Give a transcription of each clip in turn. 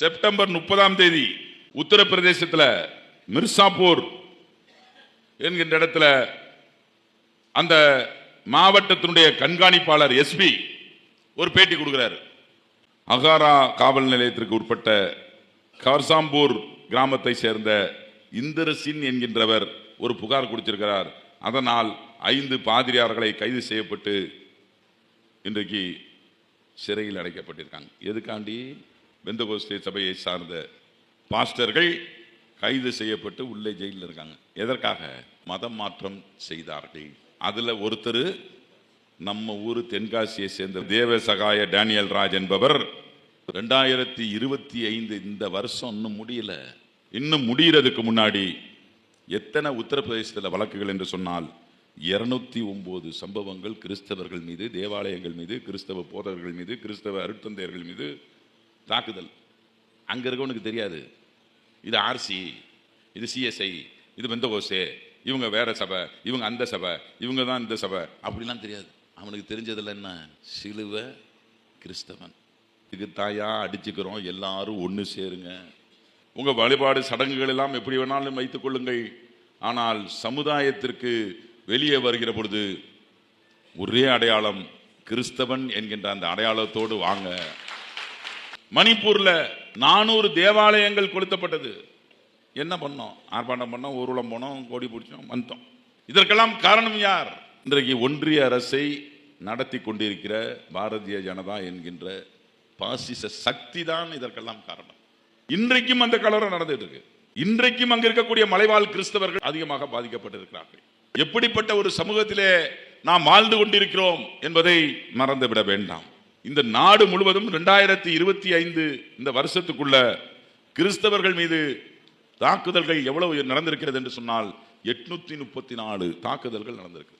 September முப்பதாம் தேதி உத்தரப்பிரதேசத்தில் மிர்சாப்பூர் என்கின்ற இடத்துல அந்த மாவட்டத்தினுடைய கண்காணிப்பாளர் எஸ்பி ஒரு பேட்டி கொடுக்கிறார். அகாரா காவல் நிலையத்திற்கு உட்பட்ட கார்சாம்பூர் கிராமத்தை சேர்ந்த இந்திரசின் என்கின்றவர் ஒரு புகார் கொடுத்திருக்கிறார். அதனால் ஐந்து பாதிரியார்களை கைது செய்யப்பட்டு இன்றைக்கு சிறையில் அடைக்கப்பட்டிருக்காங்க. எதுக்காண்டி? பெந்தகோஸ்தே சபையை சார்ந்த பாஸ்டர்கள் கைது செய்யப்பட்டு உள்ளே ஜெயிலில் இருக்காங்க. எதற்காக? மதம் மாற்றம் செய்தார்கள். அதில் ஒருத்தர் நம்ம ஊர் தென்காசியை சேர்ந்த தேவ சகாய டேனியல் ராஜ் என்பவர் ரெண்டாயிரத்தி இருபத்தி ஐந்து இந்த வருஷம் இன்னும் முடியல. இன்னும் முடிகிறதுக்கு முன்னாடி எத்தனை உத்தரப்பிரதேசத்தில் வழக்குகள் என்று சொன்னால் இருநூத்தி ஒம்பது சம்பவங்கள் கிறிஸ்தவர்கள் மீது தேவாலயங்கள் மீது கிறிஸ்தவ போதகர்கள் மீது கிறிஸ்தவ அருட்தந்தையர்கள் மீது தாக்குதல். அங்கே இருக்கவனுக்கு தெரியாது. இது ஆர்சி இது சிஎஸ்ஐ இது பெந்தகோசே இவங்க வேறு சபை இவங்க அந்த சபை இவங்க தான் இந்த சபை. அப்படிலாம் தெரியாது. அவனுக்கு தெரிஞ்சதில் என்ன? சிலுவை கிறிஸ்தவன். இதுக்கு தாயா அடிச்சுக்கிறோம் எல்லாரும் ஒன்று சேருங்க. உங்கள் வழிபாடு சடங்குகள் எல்லாம் எப்படி வேணாலும் வைத்துக் கொள்ளுங்கள். ஆனால் சமுதாயத்திற்கு வெளியே வருகிற பொழுது ஒரே அடையாளம் கிறிஸ்தவன் என்கின்ற அந்த அடையாளத்தோடு வாங்க. மணிப்பூர்ல நானூறு தேவாலயங்கள் கொளுத்தப்பட்டது. என்ன பண்ணோம்? ஆர்ப்பாட்டம் பண்ணோம் ஊர்வலம் போனோம் கோடி பிடிச்சோம் வந்தோம் இதற்கெல்லாம் காரணம் யார்? இன்றைக்கு ஒன்றிய அரசை நடத்தி கொண்டிருக்கிற பாரதிய ஜனதா என்கின்ற பாசிச சக்தி தான் இதற்கெல்லாம் காரணம். இன்றைக்கும் அந்த கலவரம் நடந்துட்டு இருக்கு இன்றைக்கும் அங்க இருக்கக்கூடிய மலைவாழ் கிறிஸ்தவர்கள் அதிகமாக பாதிக்கப்பட்டிருக்கிறார்கள். எப்படிப்பட்ட ஒரு சமூகத்திலே நாம் வாழ்ந்து கொண்டிருக்கிறோம் என்பதை மறந்துவிட வேண்டாம். இந்த நாடு முழுவதும் ரெண்டாயிரத்தி இருபத்தி ஐந்து இந்த வருஷத்துக்குள்ள கிறிஸ்தவர்கள் மீது தாக்குதல்கள் எவ்வளவு நடந்திருக்கிறது என்று சொன்னால் எட்நூத்தி முப்பத்தி நாலு தாக்குதல்கள் நடந்திருக்கு.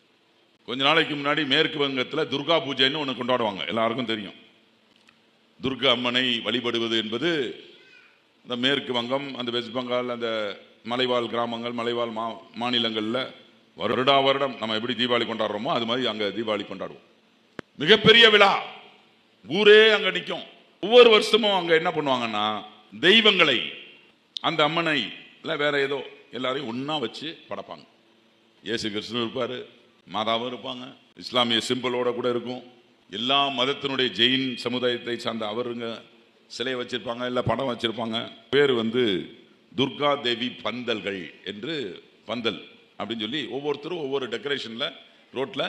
கொஞ்ச நாளைக்கு முன்னாடி மேற்கு வங்கத்தில் துர்கா பூஜைன்னு ஒன்று கொண்டாடுவாங்க. எல்லாருக்கும் தெரியும். துர்கா அம்மனை வழிபடுவது என்பது இந்த மேற்கு வங்கம் அந்த வெஸ்ட் பெங்கால் அந்த மலைவாழ் கிராமங்கள் மலைவாழ் மா மாநிலங்களில் வருடா வருடம் நம்ம எப்படி தீபாவளி கொண்டாடுறோமோ அது மாதிரி அங்கே தீபாவளி கொண்டாடுவோம். மிகப்பெரிய விழா. ஊரே அங்க நிற்கும் ஒவ்வொரு வருஷமும் அங்க என்ன பண்ணுவாங்கன்னா தெய்வங்களை அந்த அம்மனை இல்லை வேற ஏதோ எல்லாரையும் ஒன்றா வச்சு படைப்பாங்க. இயேசு கிருஷ்ணன் இருப்பாரு மாதாவும் இருப்பாங்க இஸ்லாமிய சிம்பிளோட கூட இருக்கும். எல்லா மதத்தினுடைய ஜெயின் சமுதாயத்தை சார்ந்த அவருங்க சிலையை வச்சிருப்பாங்க இல்லை படம் வச்சிருப்பாங்க. பேர் வந்து துர்கா தேவி பந்தல்கள் என்று பந்தல் அப்படின்னு சொல்லி ஒவ்வொருத்தரும் ஒவ்வொரு டெக்கரேஷனில் ரோட்டில்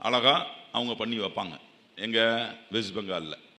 அழகாக அவங்க பண்ணி வைப்பாங்க. எங்கள் வெஸ்ட் பெங்காலில்.